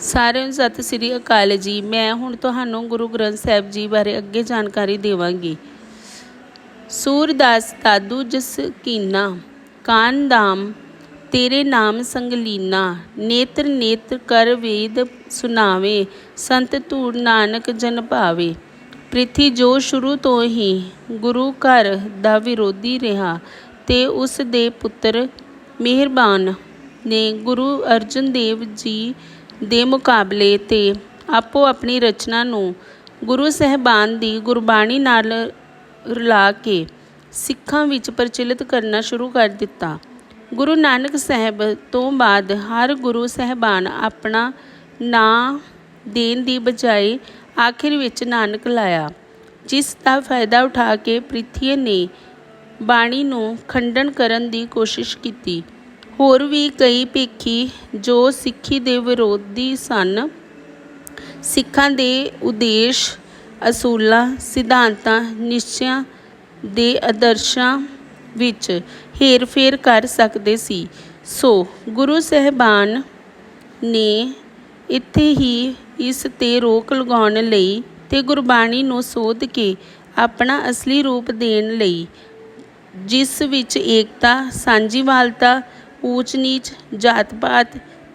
ਸਾਰਿਆਂ ਨੂੰ ਸਤਿ ਸ੍ਰੀ ਅਕਾਲ ਜੀ। ਮੈਂ ਹੁਣ ਤੁਹਾਨੂੰ ਗੁਰੂ ਗ੍ਰੰਥ ਸਾਹਿਬ ਜੀ ਬਾਰੇ ਅੱਗੇ ਜਾਣਕਾਰੀ ਦੇਵਾਂਗੀ। ਸੂਰਦਾਸ ਦਾਦੂ ਜਸ ਕੀਨਾ ਕਾਨ ਦਾਮ ਤੇਰੇ ਨਾਮ ਸੰਗਲੀਨਾ, ਨੇਤਰ ਨੇਤਰ ਕਰ ਵੇਦ ਸੁਨਾਵੇ, ਸੰਤ ਧੂੜ ਨਾਨਕ ਜਨ ਭਾਵੇ। ਪ੍ਰਿਥੀ ਜੋ ਸ਼ੁਰੂ ਤੋਂ ਹੀ ਗੁਰੂ ਘਰ ਦਾ ਵਿਰੋਧੀ ਰਿਹਾ, ਤੇ ਉਸ ਦੇ ਪੁੱਤਰ ਮਿਹਰਬਾਨ ਨੇ ਗੁਰੂ ਅਰਜਨ ਦੇਵ ਜੀ ਦੇ ਮੁਕਾਬਲੇ ਤੇ ਆਪੋ ਆਪਣੀ ਰਚਨਾ ਨੂੰ ਗੁਰੂ ਸਾਹਿਬਾਨ ਦੀ ਗੁਰਬਾਣੀ ਨਾਲ ਰਲਾ ਕੇ ਸਿੱਖਾਂ ਵਿੱਚ ਪ੍ਰਚਲਿਤ ਕਰਨਾ ਸ਼ੁਰੂ ਕਰ ਦਿੱਤਾ। ਗੁਰੂ ਨਾਨਕ ਸਾਹਿਬ ਤੋਂ ਬਾਅਦ ਹਰ ਗੁਰੂ ਸਹਿਬਾਨ ਆਪਣਾ ਨਾਂ ਦੇਣ ਦੀ ਬਜਾਏ ਆਖਿਰ ਵਿੱਚ ਨਾਨਕ ਲਾਇਆ, ਜਿਸ ਦਾ ਫਾਇਦਾ ਉਠਾ ਕੇ ਪ੍ਰਿਥੀ ਨੇ ਬਾਣੀ ਨੂੰ ਖੰਡਨ ਕਰਨ ਦੀ ਕੋਸ਼ਿਸ਼ ਕੀਤੀ। ਹੋਰ ਵੀ ਕਈ ਭੇਖੀ ਜੋ ਸਿੱਖੀ ਦੇ ਵਿਰੋਧੀ ਸਨ। ਸਿੱਖਾਂ ਦੇ ਉਦੇਸ਼, ਅਸੂਲਾਂ, ਸਿਧਾਂਤਾਂ, ਨਿਸ਼ਚਿਆਂ ਦੇ ਆਦਰਸ਼ਾਂ ਵਿੱਚ ਹੇਰ-ਫੇਰ ਕਰ ਸਕਦੇ ਸੀ। ਸੋ ਗੁਰੂ ਸਹਿਬਾਨ ਨੇ ਇੱਥੇ ਹੀ ਇਸ ਤੇ ਰੋਕ ਲਗਾਉਣ ਲਈ ਤੇ ਗੁਰਬਾਣੀ ਨੂੰ ਸੋਧ ਕੇ ਆਪਣਾ ਅਸਲੀ ਰੂਪ ਦੇਣ ਲਈ, ਜਿਸ ਵਿੱਚ ਏਕਤਾ, ਸਾਂਝੀਵਾਲਤਾ ਊਚ ਨੀਚ ਜਾਤ ਪਾਤ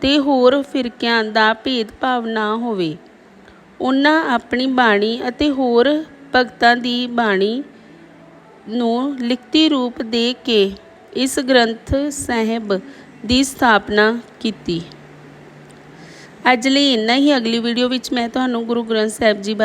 ਤੇ ਹੋਰ ਫਿਰਕਿਆਂ ਦਾ ਭੇਦਭਾਵ ਨਾ ਹੋਵੇ। ਉਹਨਾਂ ਆਪਣੀ ਬਾਣੀ ਅਤੇ ਹੋਰ ਭਗਤਾਂ ਦੀ ਬਾਣੀ ਨੂੰ ਲਿਖਤੀ ਰੂਪ ਦੇ ਕੇ ਇਸ ਗ੍ਰੰਥ ਸਾਹਿਬ ਦੀ ਸਥਾਪਨਾ ਕੀਤੀ। ਅੱਜ ਲਈ ਇੰਨਾ ਹੀ। ਅਗਲੀ ਵੀਡੀਓ ਵਿੱਚ ਮੈਂ ਤੁਹਾਨੂੰ ਗੁਰੂ ਗ੍ਰੰਥ ਸਾਹਿਬ ਜੀ ਬਾਰੇ